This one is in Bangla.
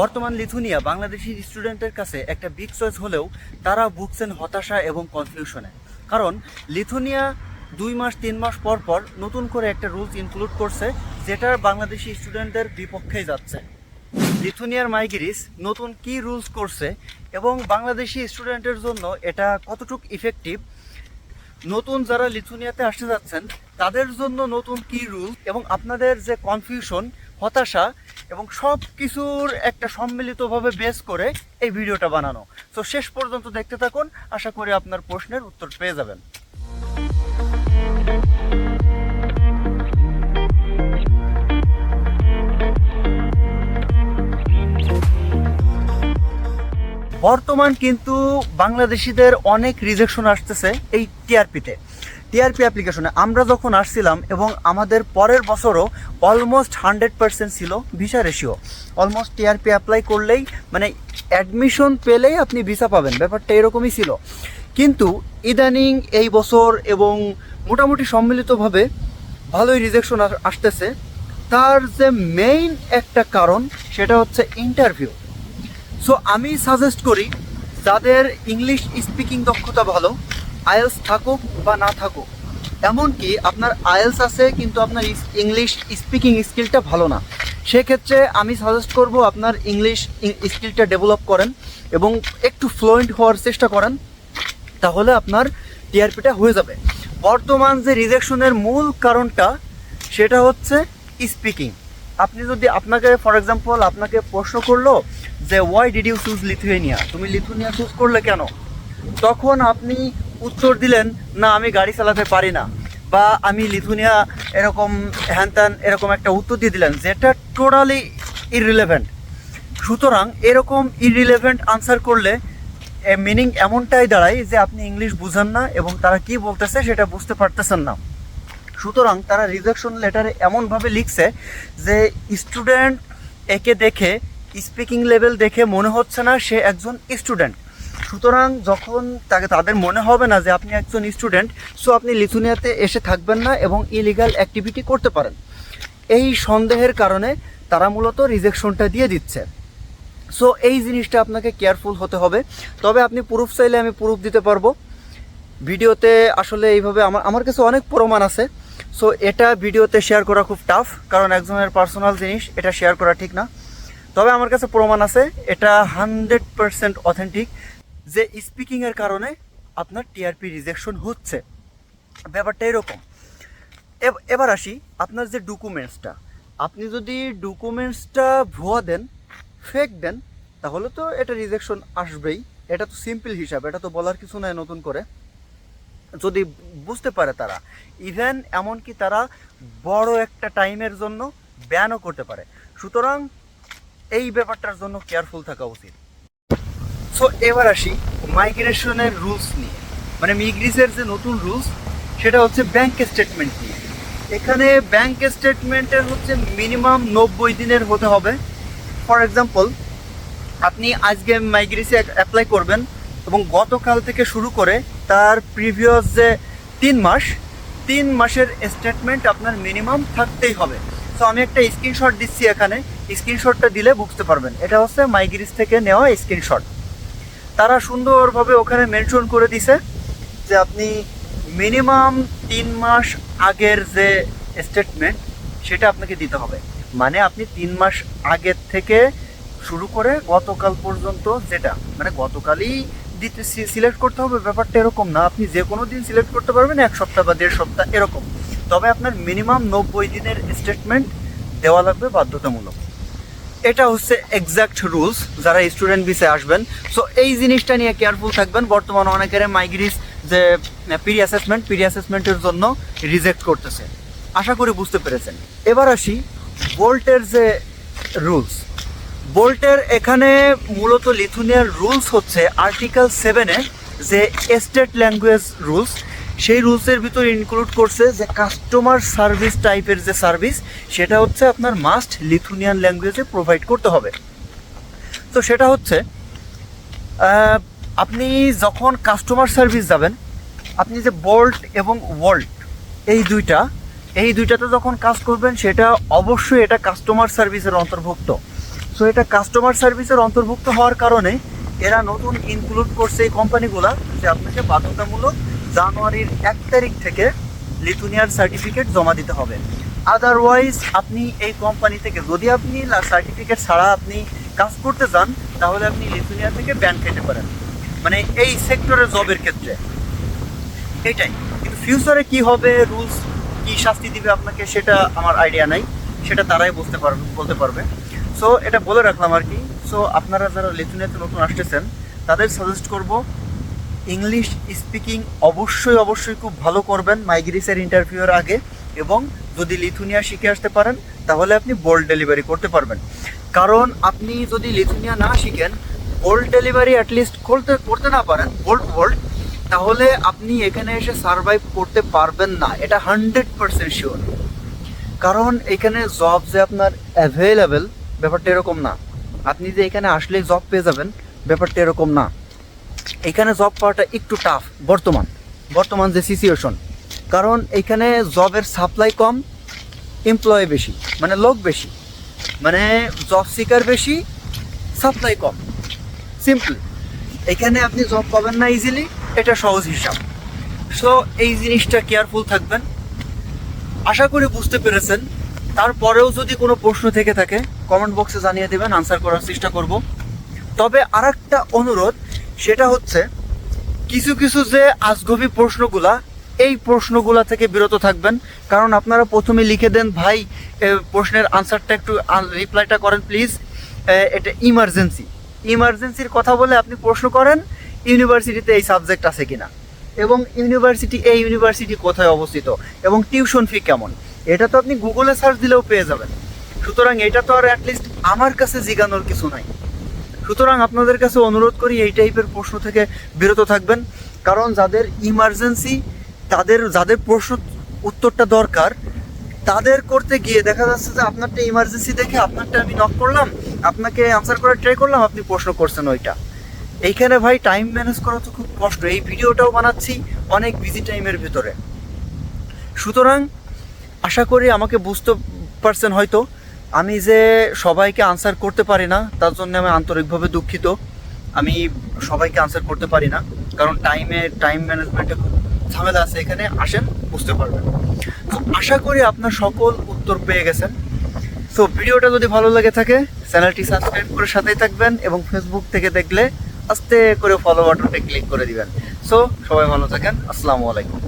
বর্তমান লিথুনিয়া বাংলাদেশি স্টুডেন্টের কাছে একটা বিগ চয়েস হলেও তারা ভুগছেন হতাশা এবং কনফিউশনে কারণ লিথুনিয়া দুই মাস, তিন মাস পর পর নতুন করে একটা রুলস ইনক্লুড করছে, যেটা বাংলাদেশি স্টুডেন্টদের বিপক্ষেই যাচ্ছে। লিথুনিয়ার মাইগ্রিস নতুন কি রুলস করছে এবং বাংলাদেশি স্টুডেন্টের জন্য এটা কতটুকু ইফেক্টিভ নতুন যারা লিথুনিয়াতে আসতে যাচ্ছেন, তাদের জন্য নতুন কি রুল এবং আপনাদের যে কনফিউশন হতাশা এবং সব কিছুর একটা সম্মিলিতভাবে বেস করে এই ভিডিওটা বানানো। তো শেষ পর্যন্ত দেখতে থাকুন, আশা করি আপনার প্রশ্নের উত্তর পেয়ে যাবেন। বর্তমান কিন্তু বাংলাদেশিদের অনেক রিজেকশন আসতেছে এই টিআরপিতে টিআরপি অ্যাপ্লিকেশনে আমরা যখন আসছিলাম এবং আমাদের পরের বছরও অলমোস্ট হান্ড্রেড পার্সেন্ট ছিল visa ratio almost TRP apply করলেই মানে অ্যাডমিশন পেলেই আপনি ভিসা পাবেন, ব্যাপারটা এরকমই ছিল। কিন্তু ইদানিং এই বছর এবং মোটামুটি সম্মিলিতভাবে ভালোই রিজেকশন আসতেছে। তার যে মেইন একটা কারণ সেটা হচ্ছে ইন্টারভিউ সো আমি সাজেস্ট করি, যাদের ইংলিশ স্পিকিং দক্ষতা ভালো আয়েলস থাকুক বা না থাকুক, এমনকি আপনার আয়েলস আছে কিন্তু আপনার ইংলিশ স্পিকিং স্কিলটা ভালো না। সেক্ষেত্রে আমি সাজেস্ট করব আপনার ইংলিশ স্কিলটা ডেভেলপ করেন এবং একটু ফ্লুয়েন্ট হওয়ার চেষ্টা করেন, তাহলে আপনার টিআরপিটা হয়ে যাবে। বর্তমান যে রিজেকশনের মূল কারণটা, সেটা হচ্ছে স্পিকিং আপনি যদি আপনাকে ফর এক্সাম্পল আপনাকে প্রশ্ন করল যে why did you choose Lithuania তুমি লিথুনিয়া চুজ করলে কেন? তখন আপনি উত্তর দিলেন, না, আমি গাড়ি চালাতে পারি না। বা আমি লিথুনিয়া এরকম হ্যানত্যান এরকম একটা উত্তর দিয়ে দিলেন, যেটা টোটালি ইররিলেভেন্ট সুতরাং এরকম ইররিলেভেন্ট আনসার করলে মিনিং এমনটাই দাঁড়ায় যে আপনি ইংলিশ বুঝেন না এবং তারা কি বলতেছে সেটা বুঝতে পারতেছেন না। সুতরাং তারা রিজেকশন লেটারে এমনভাবে লিখছে যে স্টুডেন্ট একে দেখে স্পিকিং লেভেল দেখে মনে হচ্ছে না সে একজন স্টুডেন্ট সুতরাং যখন তাকে, তাদের মনে হবে না যে আপনি একজন স্টুডেন্ট সো আপনি লিথুনিয়াতে এসে থাকবেন না এবং ইলিগাল অ্যাক্টিভিটি করতে পারেন। এই সন্দেহের কারণে তারা মূলত রিজেকশনটা দিয়ে দিচ্ছে। সো এই জিনিসটা আপনাকে কেয়ারফুল হতে হবে। তবে আপনি প্রুফ চাইলে আমি প্রুফ দিতে পারব। ভিডিওতে আসলে এইভাবে আমার আমার কাছে অনেক প্রমাণ আছে। সো এটা ভিডিওতে শেয়ার করা খুব টাফ কারণ একজনের পার্সোনাল জিনিস, এটা শেয়ার করা ঠিক না। তবে আমার কাছে প্রমাণ আছে, এটা হান্ড্রেড পারসেন্ট অথেন্টিক যে স্পিকিংয়ের কারণে আপনার টিআরপি রিজেকশন হচ্ছে। ব্যাপারটা এরকম। এব- এবার আসি আপনার যে ডকুমেন্টসটা আপনি যদি ডকুমেন্টসটা ভুয়া দেন ফেক দেন, তাহলে তো এটা রিজেকশন আসবেই। এটা তো সিম্পল হিসাব, এটা তো বলার কিছু নাই নতুন করে। যদি বুঝতে পারে তারা ইভেন এমনকি তারা বড় একটা টাইমের জন্য ব্যানও করতে পারে। সুতরাং এই ব্যাপারটার জন্য কেয়ারফুল থাকা উচিত। সো এবার আসি মাইগ্রেশনের রুলস নিয়ে। মানে মিগ্রিসের যে নতুন রুলস সেটা হচ্ছে ব্যাংক স্টেটমেন্ট নিয়ে। এখানে ব্যাংক স্টেটমেন্টের হচ্ছে মিনিমাম নব্বই দিনের হতে হবে। ফর এক্সাম্পল আপনি আজকে মাইগ্রেসে অ্যাপ্লাই করবেন এবং গতকাল থেকে শুরু করে তার প্রিভিয়াস যে তিন মাস, তিন মাসের স্টেটমেন্ট আপনার মিনিমাম থাকতেই হবে। তো আমি একটা স্ক্রিনশট দিচ্ছি এখানে। স্ক্রিনশটটা দিলে বুঝতে পারবেন। এটা হচ্ছে মাইগ্রিস থেকে নেওয়া স্ক্রিনশট তারা সুন্দরভাবে ওখানে মেনশন করে দিছে যে আপনি মিনিমাম তিন মাস আগের যে স্টেটমেন্ট সেটা আপনাকে দিতে হবে। মানে আপনি তিন মাস আগের থেকে শুরু করে গতকাল পর্যন্ত যেটা মানে গতকালই দিতে সিলেক্ট করতে হবে, ব্যাপারটা এরকম না। আপনি যে কোনো দিন সিলেক্ট করতে পারবেন, এক সপ্তাহ বা দেড় সপ্তাহ এরকম। তবে আপনার মিনিমাম নব্বই দিনের স্টেটমেন্ট দেওয়া লাগবে বাধ্যতামূলক। এটা হচ্ছে এক্সাক্ট রুলস যারা স্টুডেন্ট ভিসে আসবেন। সো এই জিনিসটা নিয়ে কেয়ারফুল থাকবেন। বর্তমানে অনেকের মাইগ্রিস যে প্রি অ্যাসেসমেন্ট প্রি অ্যাসেসমেন্টের জন্য রিজেক্ট করতেছে। আশা করি বুঝতে পেরেছেন। এবার আসি বোল্টের যে রুলস বোল্টের এখানে মূলত লিথুনিয়ার রুলস হচ্ছে আর্টিকেল সেভেনে যে স্টেট ল্যাঙ্গুয়েজ রুলস সেই রুলসের ভিতর ইনক্লুড করছে যে কাস্টমার সার্ভিস টাইপের যে সার্ভিস সেটা হচ্ছে আপনার মাস্ট লিথুনিয়ান ল্যাঙ্গুয়েজে প্রোভাইড করতে হবে। তো সেটা হচ্ছে আপনি যখন কাস্টমার সার্ভিস যাবেন, আপনি যে বোল্ট এবং ওয়াল্ট এই দুইটা, এই দুইটাতে যখন কাজ করবেন, সেটা অবশ্যই এটা কাস্টমার সার্ভিসের অন্তর্ভুক্ত। সো এটা কাস্টমার সার্ভিসের অন্তর্ভুক্ত হওয়ার কারণে এরা নতুন ইনক্লুড করছে এই কোম্পানিগুলা যে আপনাকে বাধ্যতামূলক জানুয়ারির এক তারিখ থেকে লিথুনিয়ার সার্টিফিকেট জমা দিতে হবে। আদারওয়াইজ আপনি এই কোম্পানি থেকে যদি আপনি সার্টিফিকেট ছাড়া আপনি কাজ করতে চান তাহলে আপনি লিথুনিয়া থেকে ব্যান খেতে পারেন। মানে এই সেক্টরের জবের ক্ষেত্রে। এটাই। কিন্তু ফিউচারে কি হবে রুলস কি শাস্তি দিবে আপনাকে সেটা আমার আইডিয়া নাই। সেটা তারাই বুঝতে পারবে বলতে পারবে। সো এটা বলে রাখলাম আর কি। সো আপনারা যারা লিথুনিয়াতে নতুন আসতেছেন, তাদের সাজেস্ট করব ইংলিশ স্পিকিং অবশ্যই অবশ্যই খুব ভালো করবেন মাইগ্রিসের ইন্টারভিউর আগে এবং যদি লিথুনিয়া শিখে আসতে পারেন, তাহলে আপনি বোল্ড ডেলিভারি করতে পারবেন। কারণ আপনি যদি লিথুনিয়া না শিখেন বোল্ড ডেলিভারি অ্যাটলিস্ট করতে করতে না পারেন বোল্ড বোল্ড তাহলে আপনি এখানে এসে সার্ভাইভ করতে পারবেন না। এটা হান্ড্রেড পার্সেন্ট শিওর কারণ এখানে জব যে আপনার অ্যাভেলেবেল ব্যাপারটা এরকম না। আপনি যে এখানে আসলেই জব পেয়ে যাবেন, ব্যাপারটা এরকম না। এখানে জব পাওয়াটা একটু টাফ বর্তমান বর্তমান যে সিচুয়েশন কারণ এখানে জবের সাপ্লাই কম এমপ্লয় বেশি মানে লোক বেশি। মানে জব সিকার বেশি সাপ্লাই কম। সিম্পল এখানে আপনি জব পাবেন না ইজিলি এটা সহজ হিসাব। সো এই জিনিসটা কেয়ারফুল থাকবেন। আশা করি বুঝতে পেরেছেন। তারপরেও যদি কোনো প্রশ্ন থেকে থাকে কমেন্ট বক্সে জানিয়ে দেবেন আনসার করার চেষ্টা করব। তবে আরেকটা অনুরোধ সেটা হচ্ছে, কিছু কিছু যে আজগবি প্রশ্নগুলা, এই প্রশ্নগুলা থেকে বিরত থাকবেন। কারণ আপনারা প্রথমে লিখে দেন, ভাই প্রশ্নের আনসারটা একটু রিপ্লাইটা করেন প্লিজ এটা ইমার্জেন্সি ইমার্জেন্সির কথা বলে আপনি প্রশ্ন করেন ইউনিভার্সিটিতে এই সাবজেক্ট আছে কিনা। এবং ইউনিভার্সিটি এই ইউনিভার্সিটি কোথায় অবস্থিত? এবং টিউশন ফি কেমন? এটা তো আপনি গুগলে সার্চ দিলেও পেয়ে যাবেন। সুতরাং এটা তো আর অ্যাটলিস্ট আমার কাছে জিগানোর কিছু নাই। সুতরাং আপনাদের কাছে অনুরোধ করি এই টাইপের প্রশ্ন থেকে বিরত থাকবেন। কারণ যাদের ইমার্জেন্সি তাদের, যাদের প্রশ্ন উত্তরটা দরকার, তাদের করতে গিয়ে দেখা যাচ্ছে যে আপনারটা ইমার্জেন্সি দেখে আপনারটা আমি নক করলাম, আপনাকে আনসার করার ট্রাই করলাম, আপনি প্রশ্ন করছেন ওইটা। এইখানে ভাই টাইম ম্যানেজ করা তো খুব কষ্ট। এই ভিডিওটাও বানাচ্ছি অনেক বিজি টাইমের ভিতরে। সুতরাং আশা করি আমাকে বুঝতে পারছেন হয়তো। আমি যে সবাইকে আনসার করতে পারি না, তার জন্য আমি আন্তরিকভাবে দুঃখিত। আমি সবাইকে আনসার করতে পারি না, কারণ টাইমে টাইম ম্যানেজমেন্টে ঝামেলা আছে, এখানে আসেন, বুঝতে পারবেন। তো আশা করি আপনার সকল উত্তর পেয়ে গেছেন। সো ভিডিওটা যদি ভালো লাগে থাকে, চ্যানেলটি সাবস্ক্রাইব করে সাথেই থাকবেন এবং ফেসবুক থেকে দেখলে আস্তে করে ফলো বাটনটা ক্লিক করে দিবেন। সো সবাই ভালো থাকেন, আসসালামু আলাইকুম।